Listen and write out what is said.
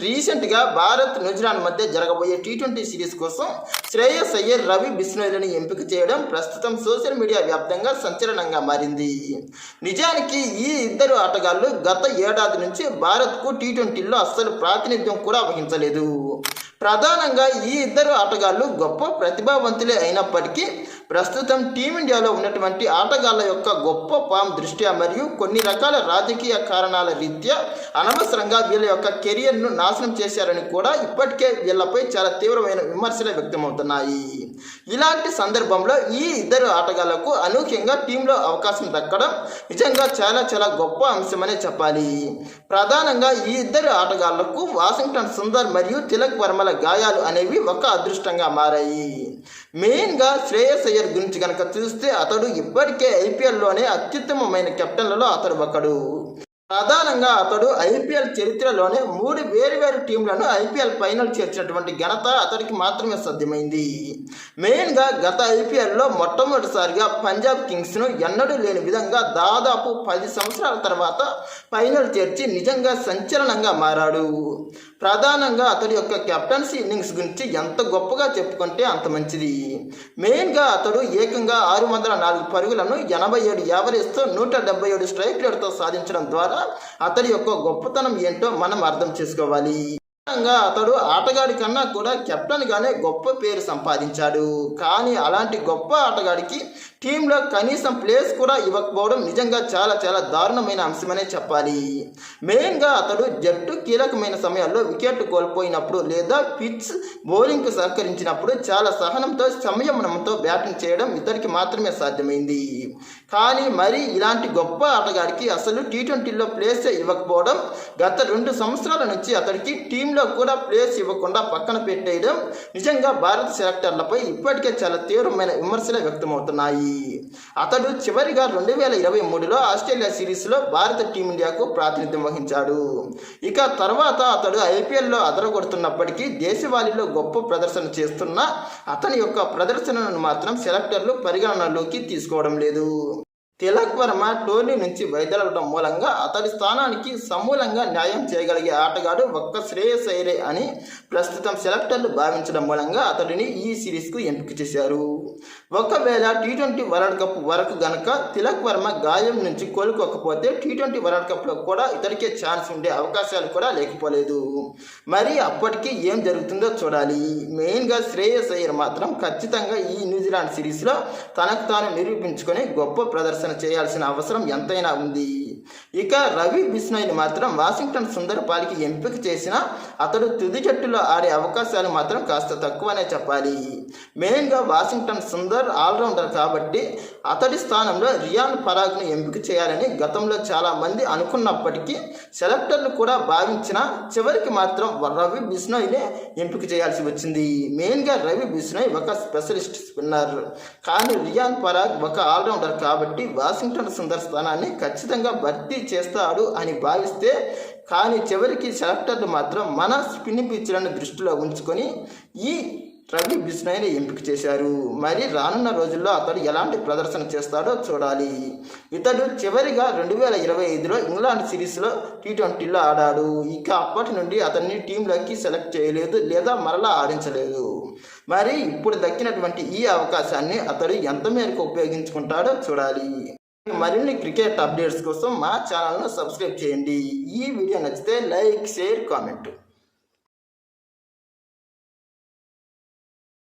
రీసెంట్గా భారత్ న్యూజిలాండ్ మధ్య జరగబోయే టీ ట్వంటీ సిరీస్ కోసం శ్రేయస్ అయ్యర్ రవి బిష్ణోయ్లను ఎంపిక చేయడం ప్రస్తుతం సోషల్ మీడియా వ్యాప్తంగా సంచలనంగా మారింది. నిజానికి ఈ ఇద్దరు ఆటగాళ్ళు గత ఏడాది నుంచి భారత్కు టీ ట్వంటీలో అస్సలు ప్రాతినిధ్యం కూడా వహించలేదు. ప్రధానంగా ఈ ఇద్దరు ఆటగాళ్ళు గొప్ప ప్రతిభావంతులే అయినప్పటికీ ప్రస్తుతం టీమిండియాలో ఉన్నటువంటి ఆటగాళ్ళ యొక్క గొప్ప ఫామ్ దృష్ట్యా మరియు కొన్ని రకాల రాజకీయ కారణాల రీత్యా అనవసరంగా వీళ్ళ యొక్క కెరియర్ను నాశనం చేశారని కూడా ఇప్పటికే వీళ్ళపై చాలా తీవ్రమైన విమర్శలు వ్యక్తమవుతున్నాయి. ఇలాంటి సందర్భంలో ఈ ఇద్దరు ఆటగాళ్ళకు అనూహ్యంగా టీంలో అవకాశం దక్కడం నిజంగా చాలా చాలా గొప్ప అంశమనే చెప్పాలి. ప్రధానంగా ఈ ఇద్దరు ఆటగాళ్ళకు వాషింగ్టన్ సుందర్ మరియు తిలక్ వర్మల గాయాలు అనేవి ఒక అదృష్టంగా మారాయి. మెయిన్గా శ్రేయస్ అయ్యర్ గురించి కనుక చూస్తే అతడు ఇప్పటికే ఐపీఎల్లోనే అత్యుత్తమమైన కెప్టెన్లలో అతడు ఒకడు. ప్రధానంగా అతడు ఐపీఎల్ చరిత్రలోనే మూడు వేరువేరు టీంలను ఐపీఎల్ ఫైనల్ చేర్చినటువంటి ఘనత అతడికి మాత్రమే సాధ్యమైంది. మెయిన్గా గత ఐపీఎల్లో మొట్టమొదటిసారిగా పంజాబ్ కింగ్స్ను ఎన్నడూ లేని విధంగా దాదాపు పది సంవత్సరాల తర్వాత ఫైనల్ చేర్చి నిజంగా సంచలనంగా మారాడు. ప్రధానంగా అతడి యొక్క కెప్టెన్సీ ఇన్నింగ్స్ గురించి ఎంత గొప్పగా చెప్పుకుంటే అంత మంచిది. మెయిన్గా అతడు ఏకంగా ఆరు వందల నాలుగు పరుగులను ఎనభై ఏడు యావరేజ్తో నూట డెబ్బై ఏడు స్ట్రైక్ రేట్తో సాధించడం ద్వారా అతడి యొక్క గొప్పతనం ఏంటో మనం అర్థం చేసుకోవాలి. ప్రధానంగా అతడు ఆటగాడి కన్నా కూడా కెప్టెన్గానే గొప్ప పేరు సంపాదించాడు. కానీ అలాంటి గొప్ప ఆటగాడికి టీంలో కనీసం ప్లేస్ కూడా ఇవ్వకపోవడం నిజంగా చాలా చాలా దారుణమైన అంశమనే చెప్పాలి. మెయిన్గా అతడు జట్టు కీలకమైన సమయాల్లో వికెట్ కోల్పోయినప్పుడు లేదా పిచ్ బౌలింగ్కు సహకరించినప్పుడు చాలా సహనంతో సంయమనంతో బ్యాటింగ్ చేయడం ఇతడికి మాత్రమే సాధ్యమైంది. కానీ మరి ఇలాంటి గొప్ప ఆటగాడికి అసలు టీ ట్వంటీలో ప్లేసే ఇవ్వకపోవడం గత రెండు సంవత్సరాల నుంచి అతడికి టీం టీంలో కూడా ప్లేస్ ఇవ్వకుండా పక్కన పెట్టేయడం నిజంగా భారత సెలెక్టర్లపై ఇప్పటికే చాలా తీవ్రమైన విమర్శలు వ్యక్తమవుతున్నాయి. అతడు చివరిగా రెండు వేల ఇరవై మూడులో ఆస్ట్రేలియా సిరీస్లో భారత టీమిండియాకు ప్రాతినిధ్యం వహించాడు. ఇక తర్వాత అతడు ఐపీఎల్లో అదరగొడుతున్నప్పటికీ దేశవాళీలో గొప్ప ప్రదర్శన చేస్తున్న అతని యొక్క ప్రదర్శనను మాత్రం సెలెక్టర్లు పరిగణనలోకి తీసుకోవడం లేదు. తిలక్ వర్మ టోర్నీ నుంచి వైదొలగడం మూలంగా అతడి స్థానానికి సమూలంగా న్యాయం చేయగలిగే ఆటగాడు ఒక్క శ్రేయస్ అయ్యరే అని ప్రస్తుతం సెలెక్టర్లు భావించడం మూలంగా అతడిని ఈ సిరీస్కు ఎంపిక చేశారు. ఒకవేళ టీ ట్వంటీ వరల్డ్ కప్ వరకు గనక తిలక్ వర్మ గాయం నుంచి కోలుకోకపోతే టీ ట్వంటీ వరల్డ్ కప్లో కూడా ఇతడికే ఛాన్స్ ఉండే అవకాశాలు కూడా లేకపోలేదు. మరి అప్పటికి ఏం జరుగుతుందో చూడాలి. మెయిన్గా శ్రేయస్ అయ్యర్ మాత్రం ఖచ్చితంగా ఈ న్యూజిలాండ్ సిరీస్లో తనకు తాను నిరూపించుకొని గొప్ప ప్రదర్శన చేయాలి చేయాల్సిన అవసరం ఎంతైనా ఉంది. ఇక రవి బిష్ణోయ్ని మాత్రం వాషింగ్టన్ సుందరపాలికి ఎంపిక చేసిన అతడు తుది జట్టులో ఆడే అవకాశాలు మాత్రం కాస్త తక్కువనే చెప్పాలి. మెయిన్గా వాషింగ్టన్ సుందర్ ఆల్రౌండర్ కాబట్టి అతడి స్థానంలో రియాన్ పరాగ్ను ఎంపిక చేయాలని గతంలో చాలామంది అనుకున్నప్పటికీ సెలెక్టర్లు కూడా భావించిన చివరికి మాత్రం రవి బిష్ణోయ్నే ఎంపిక చేయాల్సి వచ్చింది. మెయిన్గా రవి బిష్ణోయ్ ఒక స్పెషలిస్ట్ స్పిన్నర్. కానీ రియాన్ పరాగ్ ఒక ఆల్రౌండర్ కాబట్టి వాషింగ్టన్ సుందర్ స్థానాన్ని ఖచ్చితంగా భర్తీ చేస్తాడు అని భావిస్తే కానీ చివరికి సెలెక్టర్లు మాత్రం మన స్పిన్ పిచ్లను దృష్టిలో ఉంచుకొని ఈ రవి బిష్ణోయ్ని ఎంపిక చేశారు. మరి రానున్న రోజుల్లో అతడు ఎలాంటి ప్రదర్శన చేస్తాడో చూడాలి. ఇతడు చివరిగా రెండు వేల ఇరవై ఐదులో ఇంగ్లాండ్ సిరీస్లో టీ ట్వంటీలో ఆడాడు. ఇక అప్పటి నుండి అతన్ని టీంలోకి సెలెక్ట్ చేయలేదు లేదా మరలా ఆడించలేదు. మరి ఇప్పుడు దక్కినటువంటి ఈ అవకాశాన్ని అతడు ఎంత మేరకు ఉపయోగించుకుంటాడో చూడాలి. మరిన్ని క్రికెట్ అప్డేట్స్ కోసం మా ఛానల్ను సబ్స్క్రైబ్ చేయండి. ఈ వీడియో నచ్చితే లైక్ షేర్ కామెంట్.